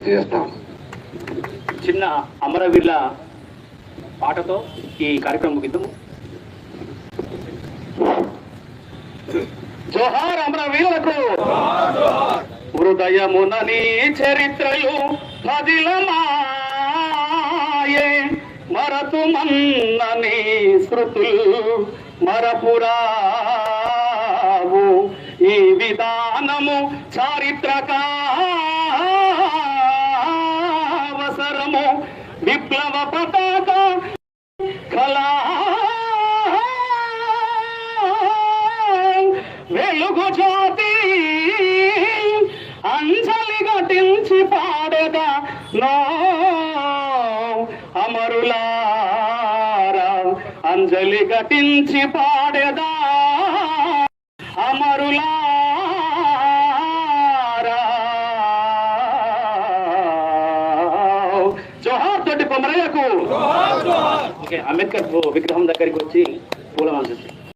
చేస్తాం. చిన్న అమరవీరుల పాటతో ఈ కార్యక్రమం ముగిద్దాము జోహార్ అమరవీరులకు హృదయమునని చరిత్రయు పదిలమాయే మరతు మన్నని శృతులు మరపురావు. ఈ విధానము చారిత్రకావసరము విప్లవ పతాక. కళా వెలుగు జాతి అంజలి ఘటించి పాడగా నో అమరులారా. అంజలి ఘటించి పాడదా అమరులారా. ఓకే అంబేద్కర్ విగ్రహం దగ్గరికి వచ్చి పూలమాల చేస్తాం